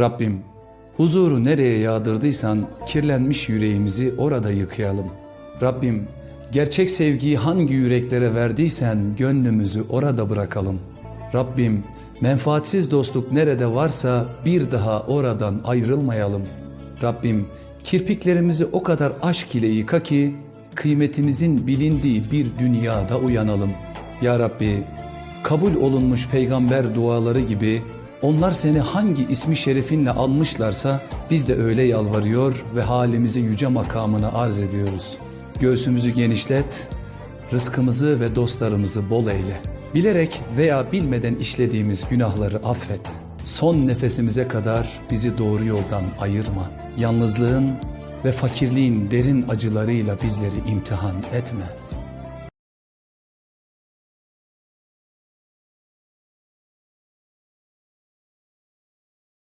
Rabbim huzuru nereye yağdırdıysan kirlenmiş yüreğimizi orada yıkayalım. Rabbim gerçek sevgiyi hangi yüreklere verdiysen gönlümüzü orada bırakalım. Rabbim menfaatsiz dostluk nerede varsa bir daha oradan ayrılmayalım. Rabbim kirpiklerimizi o kadar aşk ile yıka ki kıymetimizin bilindiği bir dünyada uyanalım. Ya Rabbi kabul olunmuş peygamber duaları gibi onlar seni hangi ismi şerefinle almışlarsa biz de öyle yalvarıyor ve halimizi yüce makamına arz ediyoruz. Göğsümüzü genişlet, rızkımızı ve dostlarımızı bol eyle. Bilerek veya bilmeden işlediğimiz günahları affet. Son nefesimize kadar bizi doğru yoldan ayırma. Yalnızlığın ve fakirliğin derin acılarıyla bizleri imtihan etme.